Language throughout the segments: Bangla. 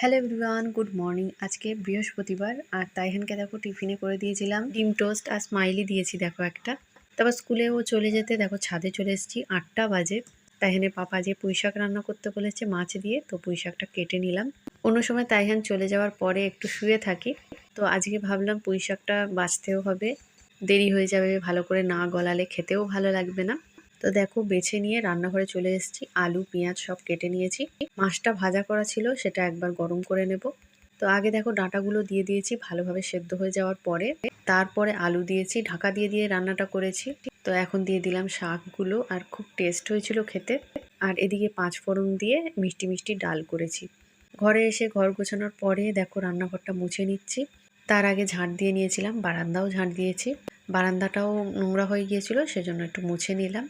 Hello everyone, good morning. আজকে বৃহস্পতিবার, আর তাইহানকে দেখো টিফিনে করে দিয়েছিলাম। ডিম টোস্ট আর স্মাইলি দিয়েছি, দেখো একটা। তারপর স্কুলে ও চলে যেতে, দেখো ছাদে চলে এসেছি, আটটা বাজে। তাইহানের পাপা যে পুঁই শাক রান্না করতে বলেছে মাছ দিয়ে, তো পুঁই শাকটা কেটে নিলাম। অন্য সময় তাইহান চলে যাওয়ার পরে একটু শুয়ে থাকি। তো আজকে ভাবলাম পুঁই শাকটা বাঁচতেও হবে, দেরি হয়ে যাবে, ভালো করে না গলালে খেতেও ভালো লাগবে না। তো দেখো বেছে নিয়ে রান্নাঘরে চলে এসেছি। আলু, পেঁয়াজ সব কেটে নিয়েছি। মাছটা ভাজা করা ছিল, সেটা একবার গরম করে নেব। তো আগে দেখো ডাঁটাগুলো দিয়ে দিয়েছি, ভালোভাবে সেদ্ধ হয়ে যাওয়ার পরে। তারপরে আলু দিয়েছি, ঢাকা দিয়ে দিয়ে রান্নাটা করেছি। তো এখন দিয়ে দিলাম শাকগুলো, আর খুব টেস্ট হয়েছিল খেতে। আর এদিকে পাঁচ ফোড়ন দিয়ে মিষ্টি মিষ্টি ডাল করেছি। ঘরে এসে ঘর গোছানোর পরে দেখো রান্নাঘরটা মুছে নিচ্ছি। তার আগে ঝাঁট দিয়ে নিয়েছিলাম, বারান্দাও ঝাঁট দিয়েছি। বারান্দাটাও নোংরা হয়ে গিয়েছিল, সেজন্য একটু মুছে নিলাম।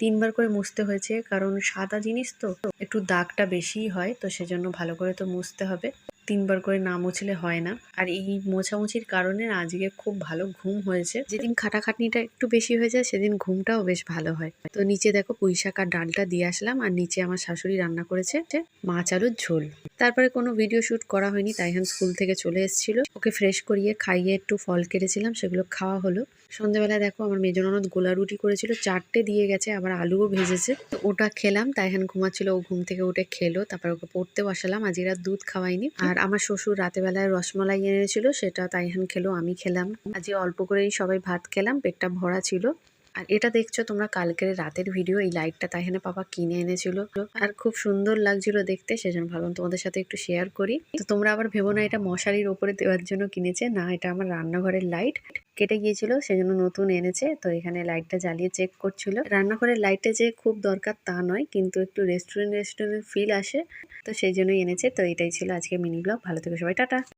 তিনবার করে মুছতে হয়েছে, কারণ সাদা জিনিস তো একটু দাগটা বেশিই হয়, তো সেজন্য ভালো করে তো মুছতে হবে। তিনবার করে না মুছলে হয় না। আর এই মোছামুছির কারণে আজকে খুব ভালো ঘুম হয়েছে। যেদিন খাটাখাটনিটা একটু বেশি হয়ে যায়, সেদিন ঘুমটাও বেশ ভালো হয়। তো নিচে দেখো পুঁই শাক আর ডালটা দিয়ে আসলাম, আর নিচে আমার শাশুড়ি রান্না করেছে মাছ আলুর ঝোল। তারপরে কোনো ভিডিও শ্যুট করা হয়নি তাই তাইহান স্কুল থেকে চলে এসেছিল। ওকে ফ্রেশ করিয়ে খাইয়ে একটু ফল কেটেছিলাম, সেগুলো খাওয়া হলো। সন্ধ্যেবেলায় দেখো, আমার মেজো ননদ গোলা রুটি করেছিল, চারটে দিয়ে গেছে, আবার আলুও ভেজেছে। ওটা খেলাম, তাইহান ঘুমাচ্ছিল, ও ঘুম থেকে উঠে খেলো, তারপর ওকে পড়তে বসালাম আজ এরা দুধ খাওয়াইনি। আর আমার শ্বশুর রাতে বেলায় রসমালাই এনেছিল, সেটা তাইহান খেলো, আমি খেলাম। আজকে অল্প করেই সবাই ভাত খেলাম, পেটটা ভরা ছিল। আর এটা দেখছ তোমরা কালকের রাতের ভিডিও এই লাইটটা তাইহানে পাপা কিনে এনেছিল। আর খুব সুন্দর লাগছিল দেখতে, সেজন্য ভাবলাম তোমাদের সাথে একটু শেয়ার করি। তো তোমরা আবার ভেবো না, এটা মশারির ওপরে দেওয়ার জন্য কিনেছে, না, এটা আমার রান্নাঘরের লাইট কেটে গিয়েছিল, সেজন্য নতুন এনেছে, তো এখানে লাইটটা জ্বালিয়ে চেক করছিল। রান্নাঘরের লাইটটা যে খুব দরকার তা নয়, কিন্তু একটু রেস্টুরেন্ট রেস্টুরেন্ট ফিল আসে, তো সেই জন্যই এনেছে, তো এটাই ছিল আজকে মিনি ব্লগ ভালো থেকে সবাই, টাটা!